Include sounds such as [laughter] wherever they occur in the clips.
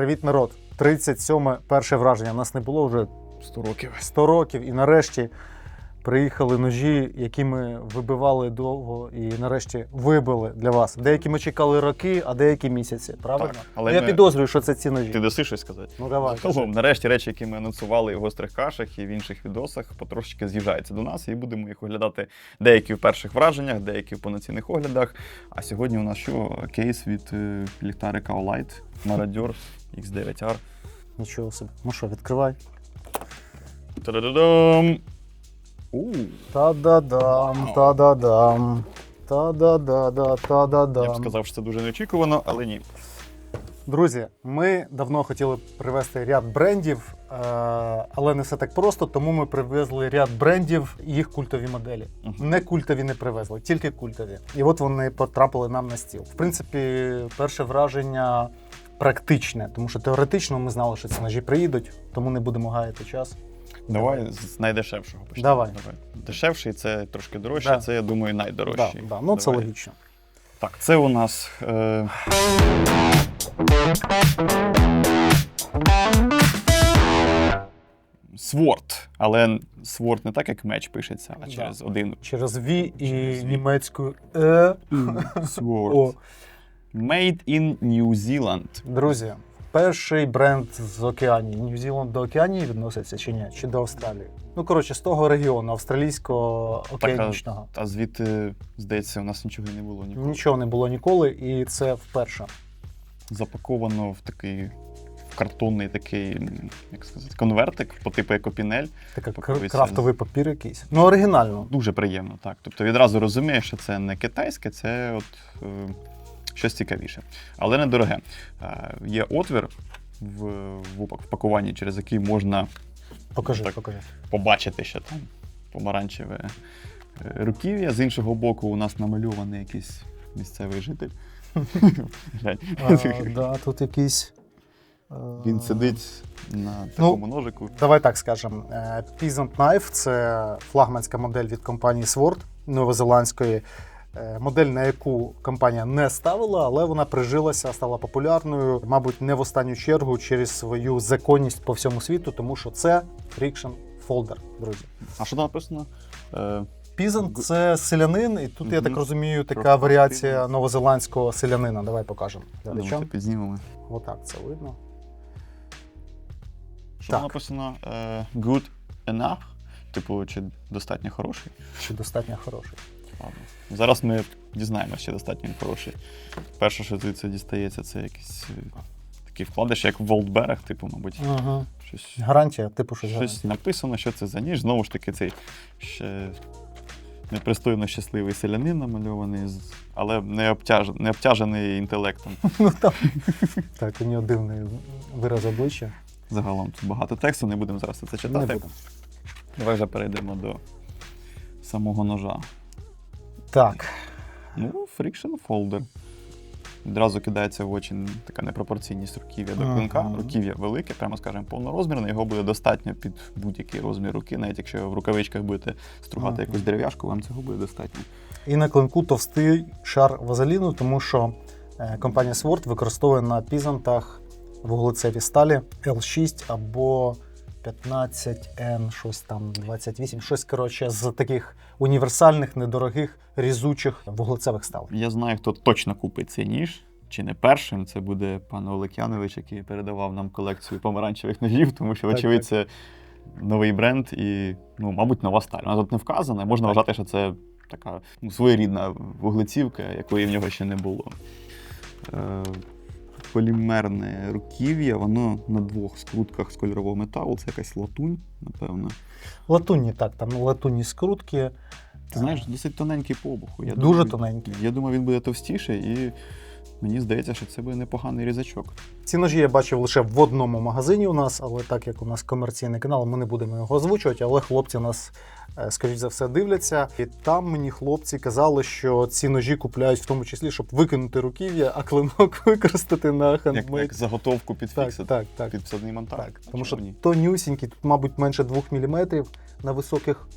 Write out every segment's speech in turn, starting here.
Привіт, народ! 37 перше враження. У нас не було вже 100 років. 100 років, і нарешті приїхали ножі, які ми вибивали довго, і нарешті вибили для вас. Деякі ми чекали роки, а деякі місяці. Правильно? Так, але Я ми- підозрюю, що це ці ножі. Ти даси щось сказати? Ну давай. Загалом, нарешті речі, які ми анонсували в гострих кашах і в інших відосах, потрошечки з'їжджаються до нас, і будемо їх оглядати деякі в перших враженнях, деякі в повноцінних оглядах. А сьогодні у нас що? Кейс від е, ліхтарика Olight Marauder X9R. Нічого собі. Ну що, відкривай. Та-да-да-дам! Та-да-дам, та-да-дам. Та-да-да-да, Я б та-да-дам. сказав, що це дуже неочікувано, але ні. Друзі, ми давно хотіли привезти ряд брендів, е, але не все так просто, тому ми привезли ряд брендів і їх культові моделі. Не культові не привезли, тільки культові. І от вони потрапили нам на стіл. В принципі, перше враження практичне, тому що теоретично ми знали, що ці ножі приїдуть, тому не будемо гаяти час. Давай з найдешевшого почнемо. Давай. Дешевший це трошки дорожче, Да. це, я думаю, найдорожчий. да, ну це Давай. логічно. Так, це у нас. Е... Сворд. Але сворд не так, як меч пишеться, а Да. через один. Через V і Через V. німецькою Е. Сворд. Made in New Zealand. Друзі, перший бренд з Океанії. Нью-Зіланд до Океанії відноситься чи ні? Чи до Австралії? Ну, коротше, з того регіону, австралійського океанічного. А звідти, здається, у нас нічого не було ніколи. Нічого не було ніколи, і це вперше. Запаковано в такий картонний такий, як сказати, конвертик по типу екопінель. Така кр- Паковий крафтовий папір якийсь. Ну, оригінально. Дуже приємно, так. Тобто відразу розумієш, що це не китайське, це от е, щось цікавіше. Але недороге. Е, є отвір в, в пакуванні, через який можна Покажи, Так. покажи. побачити, що там помаранчеве е, руків'я. З іншого боку, у нас намальований якийсь місцевий житель. [laughs] Тут якийсь. е, Він сидить на такому ножику. Давай так скажемо. Peasant Knife це флагманська модель від компанії Sword новозеландської. Е, Модель, на яку компанія не ставила, але вона прижилася, стала популярною, мабуть, не в останню чергу через свою законність по всьому світу, тому що це Friction Folder, друзі. А що там написано? Е, Пізан це селянин, і тут, я так розумію, така варіація новозеландського селянина. Давай покажемо. Давайте підзнімемо. Отак це видно. Що Так. там написано? Е, good enough? Типу, чи достатньо хороший? Чи достатньо хороший. Ладно. Зараз ми дізнаємося, чи достатньо він хороший. Перше, що звідси дістається, це якийсь е, такий вкладиш, як Волтберег, типу, мабуть, Угу. щось, Гарантія, типу щось. щось гарантія. написано, що це за ніж. Знову ж таки, цей ще непристойно щасливий селянин намальований, з- але не, обтяж... не обтяжений інтелектом. [laughs] Ну, там. Так, у нього дивний вираз обличчя. Загалом тут багато тексту, не будемо зараз це Не читати. будемо. Давай вже перейдемо до самого ножа. Так. Ну, friction folder. Відразу кидається в очі така непропорційність руків'я до клинка. Ага. Руків'я велике, прямо скажемо, повнорозмірне. Його буде достатньо під будь-який розмір руки. Навіть якщо в рукавичках будете стругати Ага. якусь дерев'яшку, вам цього буде достатньо. І на клинку товстий шар вазеліну, тому що е, компанія Sword використовує на пізантах вуглецеві сталі L6 або 15N, щось там 28, щось коротше з таких універсальних, недорогих, різучих вуглецевих сталей. Я знаю, хто точно купить цей ніж. Чи не першим, це буде пан Олекянович, який передавав нам колекцію помаранчевих ножів, тому що, вочевидь, це новий бренд і, ну, мабуть, нова сталь. Вона тут не вказана. Можна Так. вважати, що це така ну, своєрідна вуглецівка, якої в нього ще не було. Е, полімерне руків'я, воно на двох скрутках з кольорового металу. Це якась латунь, напевно. Латунні, так, там латунні скрутки. Ти знаєш, досить тоненький по обуху. Я Дуже думаю, тоненький. Я думаю, він буде товстіший, і мені здається, що це буде непоганий різачок. Ці ножі я бачив лише в одному магазині у нас, але так як у нас комерційний канал, ми не будемо його озвучувати, але хлопці нас, скоріш за все, дивляться. І там мені хлопці казали, що ці ножі купляють в тому числі, щоб викинути руків'я, а клинок [laughs] використати на Як, хендмейд. як заготовку під Так, так, так. під монтаж. так. А Тому що ні? тонюсінький, тут, мабуть, менше 2 мм на високих.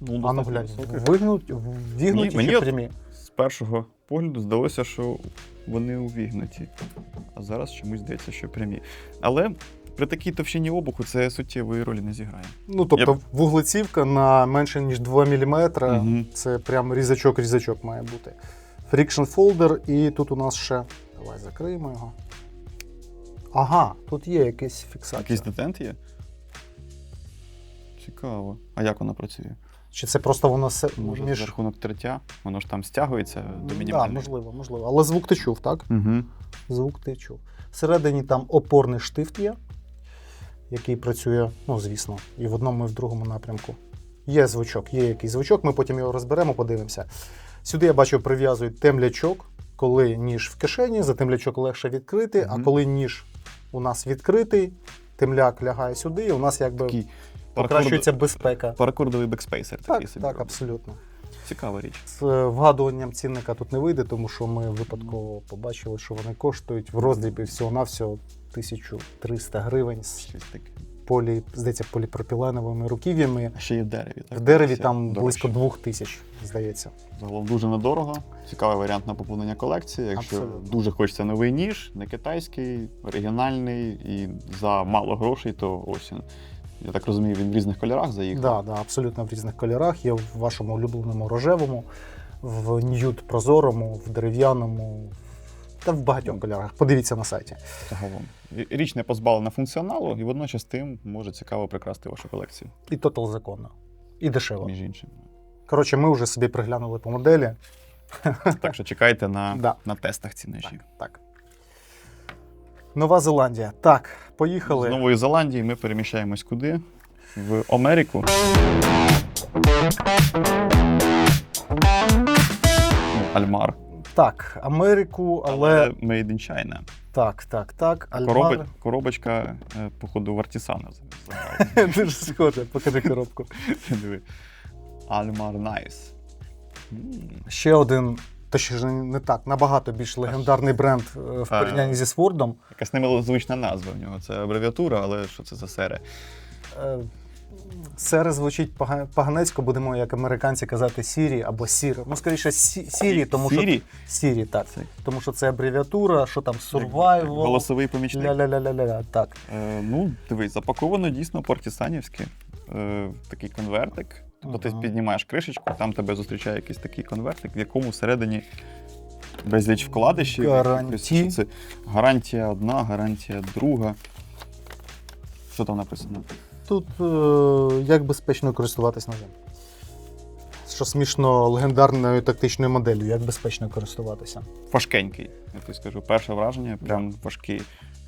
Ну, А ну глянь, вигнуть, вігнуті мені чи прямі. першого погляду здалося, що вони увігнуті. А зараз чомусь здається, що прямі. Але при такій товщині обуху це суттєвої ролі не зіграє. Ну, тобто, Я вуглецівка на менше, ніж 2 мм. Мгм. Це прям різачок-різачок має бути. Friction folder, і тут у нас ще. Давай закриємо його. Ага, тут є якась фіксація. Якийсь детент є? Цікаво. А як вона працює? Чи це просто воно се... Може, між. за рахунок третя, воно ж там стягується до Так, мінімальної. можливо, можливо. Але звук ти чув, так? Угу. Звук ти чув. Всередині там опорний штифт є, який працює, ну, звісно, і в одному, і в другому напрямку. Є звучок, є якийсь звучок, ми потім його розберемо, подивимося. Сюди я бачу, прив'язують темлячок, коли ніж в кишені, за темлячок легше відкрити, а коли ніж у нас відкритий, темляк лягає сюди, і у нас якби Такий покращується безпека. паракордовий бекспейсер такий Так, собі. так, робить. абсолютно. Цікава річ. З е, вгадуванням цінника тут не вийде, тому що ми випадково побачили, що вони коштують в роздрібі всього-навсього 1300 гривень з Щось таке. полі, здається, поліпропіленовими руків'ями. Ще є в дереві. Так? В дереві там дорожче. близько 2000, здається. Загалом дуже недорого. Цікавий варіант на поповнення колекції. Якщо Абсолютно. дуже хочеться новий ніж, не китайський, оригінальний і за мало грошей, то ось він. Я так розумію, він в різних кольорах заїхав. Да, да, абсолютно в різних кольорах. Є в вашому улюбленому рожевому, в ньюд прозорому, в дерев'яному та в багатьох кольорах. Подивіться на сайті. Загалом. Річ не позбавлена функціоналу, і водночас тим може цікаво прикрасти вашу колекцію, І тотал законно. І дешево. між іншим. Коротше, ми вже собі приглянули по моделі. Так що чекайте на, [laughs] Да. на тестах ці ножі. Так, так. Нова Зеландія. Так, поїхали. З Нової Зеландії ми переміщаємось куди? В Америку. Ну, Альмар. Так, Америку, але Made in China. так, так, так. Короби... Альмар. Коробочка, е, походу, в Артісана. Дуже [laughs] схоже, покажи коробку. [laughs] Диви. Альмар Найс. М, Ще один, точніше не так, набагато більш легендарний бренд е, в порівнянні зі Свордом. Якась немилозвучна назва в нього. Це абревіатура, але що це за серія? Е, Сере звучить поганецько, будемо як американці казати Сірі або Сір. Ну, скоріше, Сі- Сірі, тому Сірі? що Сірі, так. Це Тому що це абревіатура, що там survival. Голосовий помічник. Ля-ля-ля-ля-ля. Так. Е, ну, дивись, запаковано дійсно партісанівське. Е, такий конвертик. Тобто ти піднімаєш кришечку, там тебе зустрічає якийсь такий конвертик, в якому всередині безліч вкладишів. Гарантії. Це гарантія одна, гарантія друга. Що там написано? Тут е, як безпечно користуватись ножем. Що смішно легендарною тактичною моделлю, як безпечно користуватися. Важкенький, я тобі скажу. Перше враження прям важкий.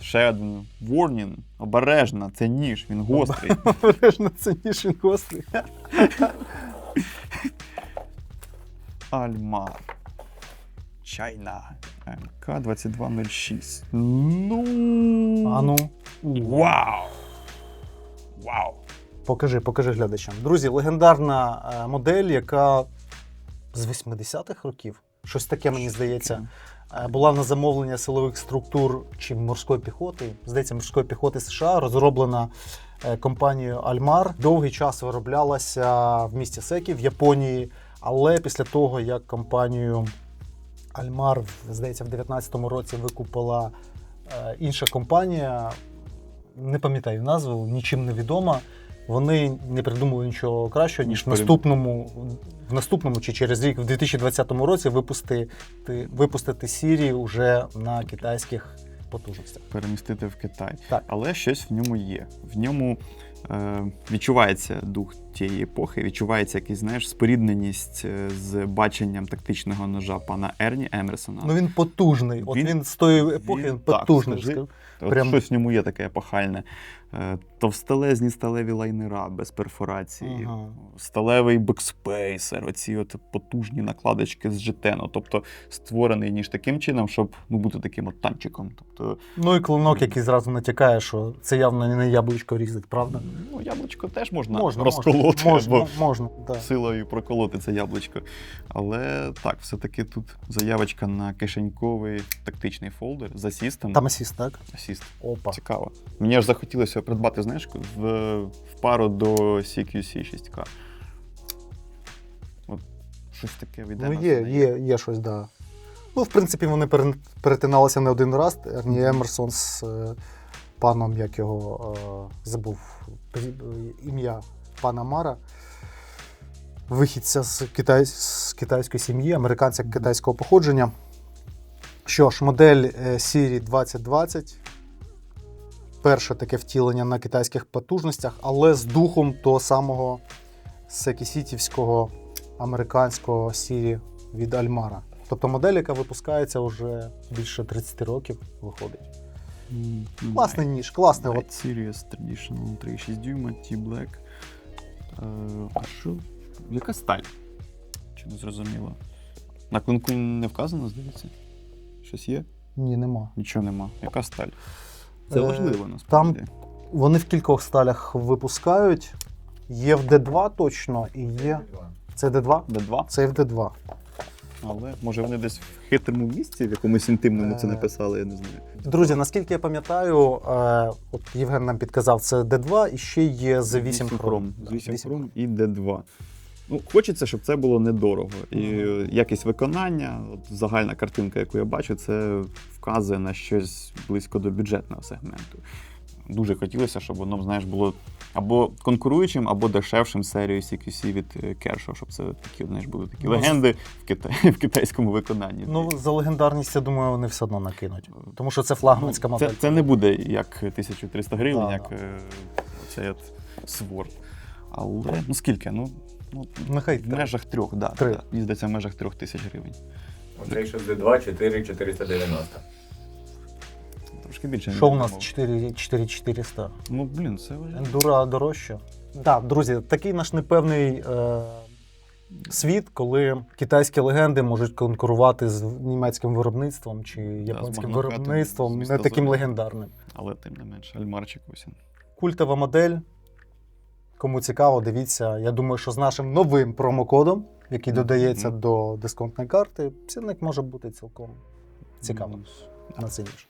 Ще один warning, обережно, це ніж, він гострий. [laughs] Обережно це ніж він гострий. [laughs] Альмар. Чайна. МК-2206. Ну. А ну, Вау! Вау! покажи, покажи глядачам. Друзі, легендарна е, модель, яка з 80-х років, щось таке мені здається, була на замовлення силових структур чи морської піхоти, здається, морської піхоти США, розроблена е, компанією Альмар. Довгий час вироблялася в місті Секі в Японії, але після того, як компанію Альмар, здається, в 19-му році викупила е, інша компанія, не пам'ятаю назву, нічим не відома. Вони не придумали нічого кращого, ніж в наступному, в наступному чи через рік, в 2020 році, випустити, випустити Сірі вже на китайських потужностях. Перемістити в Китай. Так. Але щось в ньому є. В ньому е, відчувається дух тієї епохи, відчувається якась, знаєш, спорідненість е, з баченням тактичного ножа пана Ерні Емерсона. Ну він потужний. От Він- він, з тої епохи він- він так, потужний. Скажу. От прям- Щось в ньому є таке епохальне. Е, Товстелезні сталеві лайнера без перфорації, Ага. сталевий бекспейсер, оці от потужні накладочки з жетену. Тобто створений ніж таким чином, щоб ну, бути таким от танчиком. Тобто, Ну і клинок, який зразу натякає, що це явно не яблучко різать, правда? ну, яблучко теж можна, можна розколоти Можна, або можна, да. силою проколоти це яблучко. Але так, все-таки тут заявочка на кишеньковий тактичний фолдер з асістом. Там асіст, так? Асіст. Опа. Цікаво. Мені аж захотілося придбати, знаєш, в, в пару до CQC 6К. От щось таке від Ну, є, є, є щось, так. Да. Ну, в принципі, вони перетиналися не один раз. Ерні Емерсон з е, паном, як його е, забув ім'я пана Мара. Вихідця з, китай, з китайської сім'ї, американця китайського походження. Що ж, модель е, Siri 2020. Перше таке втілення на китайських потужностях, але з духом того самого секісітівського американського Siri від Альмара. Тобто модель, яка випускається вже більше 30 років, виходить. Класний ніж, класний. От. Series Traditional 3,6 дюйма, T-Black. Е, а що? Яка сталь? Чи не зрозуміло? На клинку не вказано, здається? Щось є? Ні, нема. Нічого нема. Яка сталь? Це Е, важливо насправді. Вони в кількох сталях випускають. Є в D2 точно, і є. Це D2? D2, Це в D2. Але може вони десь в хитрому місці, в якомусь інтимному це Е. написали, я не знаю. Друзі, наскільки я пам'ятаю, е, от Євген нам підказав, це D2 і ще є з 8 хром. З 8 хром і D2. Ну, хочеться, щоб це було недорого. І якість виконання, от загальна картинка, яку я бачу, це вказує на щось близько до бюджетного сегменту. Дуже хотілося, щоб воно, знаєш, було або конкуруючим, або дешевшим серією CQC від Kershaw, щоб це такі, знаєш, були такі Ну, легенди в, кита... [laughs] в китайському виконанні. Ну, за легендарність, я думаю, вони все одно накинуть. Тому що це флагманська Ну, модель. Це, це не буде як 1300 гривень, Да, як да. е, цей от Sword. Але ну скільки? Ну, ну Нехай в межах трьох, да, Три. да. Мені здається, в межах трьох тисяч гривень. Оцей що D2 4 490. Трошки більше. Що у нас 4400? Ну, блін, це вже. Ендура дорожче. Так, друзі, такий наш непевний е, світ, коли китайські легенди можуть конкурувати з німецьким виробництвом чи японським виробництвом, не таким легендарним. Але тим не менше, Альмарчик ось. Культова модель. Кому цікаво, дивіться. Я думаю, що з нашим новим промокодом, який додається до дисконтної карти, цінник може бути цілком цікавим Мінус.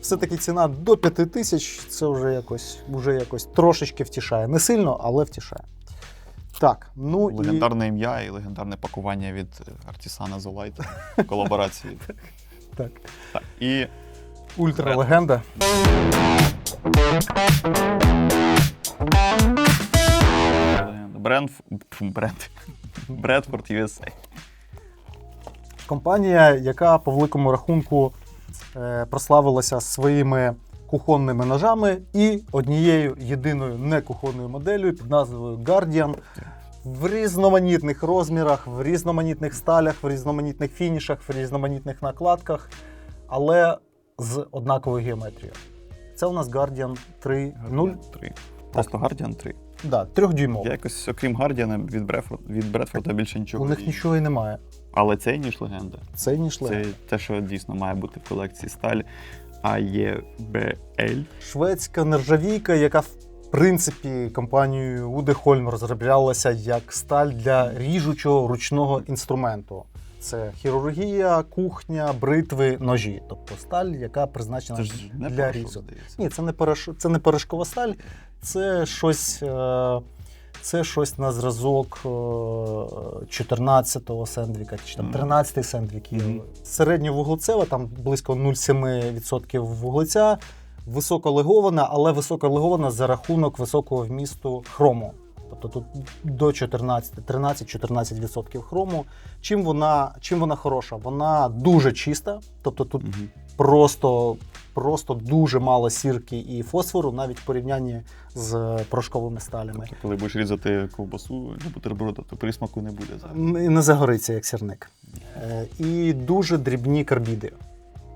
Все-таки ціна до 5 тисяч це вже якось, вже якось трошечки втішає. Не сильно, але втішає. Так, ну і Легендарне ім'я і легендарне пакування від е, Артісана Золайт в колаборації. [laughs] так, Так, і ультралегенда. легенда. Бренд, бренд, Бредфорд USA. Компанія, яка по великому рахунку е, прославилася своїми кухонними ножами і однією єдиною некухонною моделлю під назвою Guardian в різноманітних розмірах, в різноманітних сталях, в різноманітних фінішах, в різноманітних накладках, але з однаковою геометрією. Це у нас Guardian 3.0. Guardian 3. Просто Guardian 3. Да, трьохдюймовий. Я якось, окрім Гардіана, від Бредфорд, від Бредфорда більше нічого. У них нічого і немає. Але цей ніж легенда. Це ніж Це те, що дійсно має бути в колекції сталь. AEBL. Шведська нержавійка, яка в принципі компанією Удехольм розроблялася як сталь для ріжучого ручного інструменту. Це хірургія, кухня, бритви, ножі. Тобто сталь, яка призначена Це ж не для різу. Ні, це не переш... це не порошкова сталь, це щось. Е... Це щось на зразок е, 14-го сендвіка, чи там Мгм. 13-й сендвік. є. Мгм. Середньовуглецева, там близько 0,7% вуглеця, високолегована, але високолегована за рахунок високого вмісту хрому. Тобто тут до 14, 13-14% хрому. Чим вона, чим вона хороша? Вона дуже чиста, тобто тут Мгм. просто, просто дуже мало сірки і фосфору, навіть в порівнянні з порошковими сталями. Тобто, коли будеш різати ковбасу для бутерброда, то присмаку не буде зараз. Не не загориться як сірник. Е, І дуже дрібні карбіди.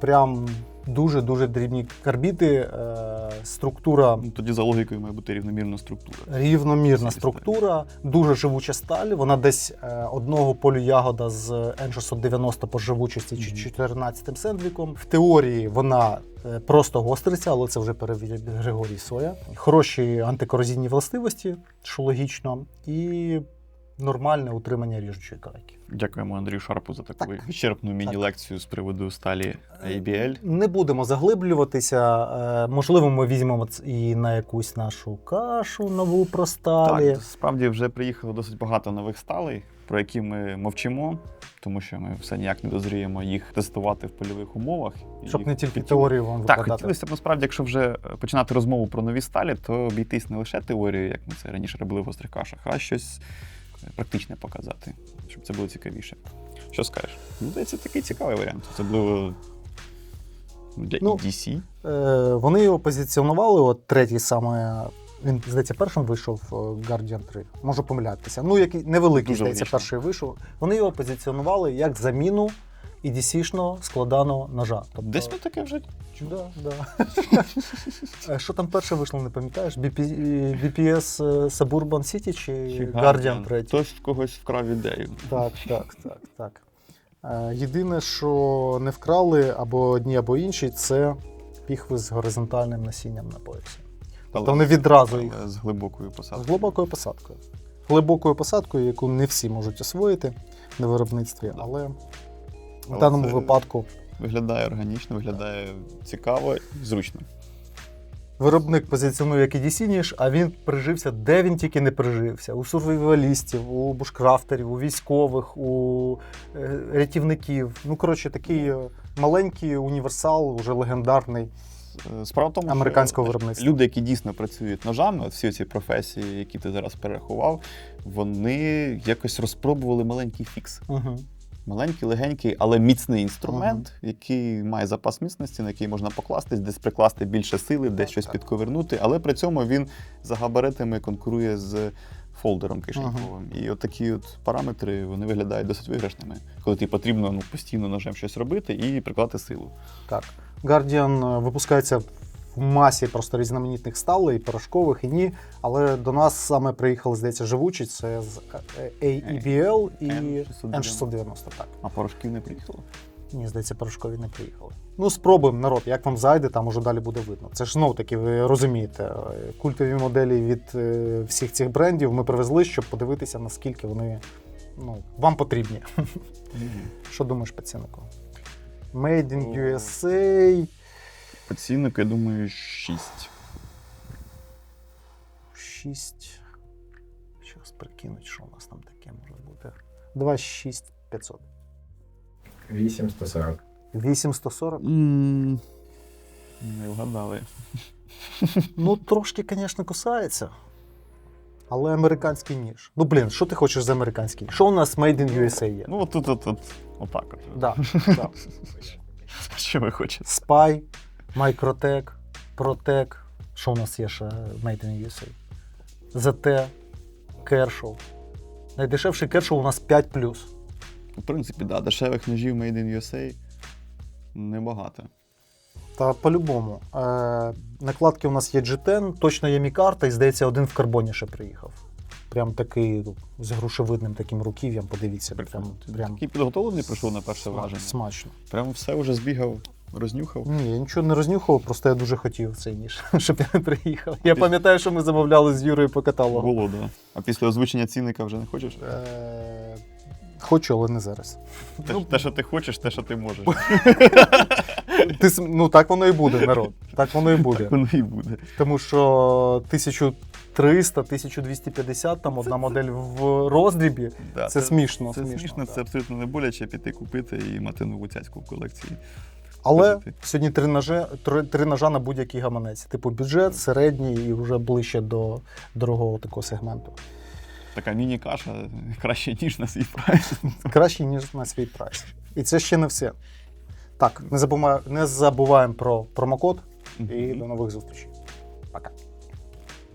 Прям дуже-дуже дрібні карбіди. Е, Структура Ну, тоді за логікою має бути рівномірна структура. рівномірна структура, дуже живуча сталь. Вона десь е, одного полю ягода з N690 по живучості чи Мгм. 14 сендвіком. В теорії вона е, просто гостриться, але це вже перевіряє Григорій Соя. Хороші антикорозійні властивості, що логічно, і нормальне утримання ріжучої крайки. Дякуємо Андрію Шарпу за таку вичерпну міні-лекцію з приводу сталі ABL. Не будемо заглиблюватися. Е, Можливо, ми візьмемо і на якусь нашу кашу нову про сталі. Так, справді вже приїхало досить багато нових сталей. про які ми мовчимо, тому що ми все ніяк не дозріємо їх тестувати в польових умовах. Щоб не тільки хотіли- теорію вам Так, викладати. хотілося б насправді, якщо вже е, починати розмову про нові сталі, то обійтись не лише теорією, як ми це раніше робили в гострих кашах, а щось е, практичне показати, щоб це було цікавіше. Що скажеш? Ну, Це такий цікавий варіант. Особливо для Ну, EDC. Е, вони його позиціонували, от третій саме. Він, здається, першим вийшов е, Guardian 3. Можу помилятися. Ну, який невеликий, Дуже здається, логічно. перший вийшов. Вони його позиціонували як заміну EDC-шного складаного ножа. Тобто, Десь ми таке вже Да, да. Е, Що там перше вийшло, не пам'ятаєш? BP, BPS е, Suburban City чи, Guardian 3? Хтось в когось вкрав ідею. Так, так, так, так. Е, Єдине, що не вкрали або одні, або інші, це піхви з горизонтальним насінням на поясі. Тобто вони відразу їх з глибокою посадкою. з глибокою посадкою. Глибокою посадкою, яку не всі можуть освоїти на виробництві, але в даному випадку Виглядає органічно, виглядає цікаво і зручно. виробник позиціонує як EDC ніж, а він прижився, де він тільки не прижився. У сурвівалістів, у бушкрафтерів, у військових, у е, рятівників. Ну, коротше, такий е, маленький універсал, уже легендарний. Е, Справа в тому, Американського що виробництва. люди, які дійсно працюють ножами, всі ці професії, які ти зараз перерахував, вони якось розпробували маленький фікс. Угу. Маленький, легенький, але міцний інструмент, який має запас міцності, на який можна покластись, десь прикласти більше сили, десь щось підковернути, але при цьому він за габаритами конкурує з фолдером кишеньковим. І от такі от параметри вони виглядають досить виграшними, коли тобі потрібно ну, постійно ножем щось робити і прикладати силу. Так. Guardian е, випускається в масі просто різноманітних сталей, порошкових і ні. Але до нас саме приїхали, здається, живучі. Це з е, AEBL і N690. N690. Так. А порошків не приїхало. Ні, здається, порошкові не приїхали. Ну, спробуємо, народ, як вам зайде, там уже далі буде видно. Це ж знов таки, ви розумієте, е, культові моделі від е, всіх цих брендів ми привезли, щоб подивитися, наскільки вони ну, вам потрібні. Що думаєш по ціннику? Made in. USA. По ціннику, я думаю, 6. 6. Щас прикинуть, що у нас там таке може бути. 2,6 500. 8140. 840. Не вгадали. Ну, трошки, звісно, кусається. Але американський ніж. Ну, блін, що ти хочеш за американський ніж? Що у нас Made in USA є? Ну, от тут, от, от, отак от. Да, да. [laughs] Що ви хочете? Spy, Microtech, Protec. Що у нас є ще Made in USA? ZT, Kershaw. Найдешевший Kershaw у нас 5 В принципі, да, дешевих ножів Made in USA небагато. Та по-любому. Е, накладки у нас є G10, точно є мікарта, і здається, один в карбоні ще приїхав. Прям такий ну, з грушевидним таким руків'ям, подивіться. Прям, прям Такий підготовлений прийшов на перше сма- враження. смачно. Прям все вже збігав, рознюхав. Ні, я нічого не рознюхав, просто я дуже хотів цей ніж, [laughs] щоб він приїхав. Я пам'ятаю, що ми замовляли з Юрою по каталогу. Було, да. А після озвучення цінника вже не хочеш? Е, хочу, але не зараз. Те, те, що ти хочеш, те, що ти можеш. [laughs] Ти, ну так воно і буде, народ. Так воно і буде. Так воно і буде. Тому що 1300, 1250, там одна модель в роздрібі. Да, Це смішно, Це смішно, смішно, да. це абсолютно не боляче піти купити і мати нову цяцьку в колекції. Але сьогодні три ножа, три, три ножа на будь-який гаманець. Типу бюджет, середній і вже ближче до дорогого такого сегменту. Така міні-каша краще, ніж на свій прайс. Краще, ніж на свій прайс. І це ще не все. Так, не забуваємо, не забуваємо про промокод і до нових зустрічей. Пока.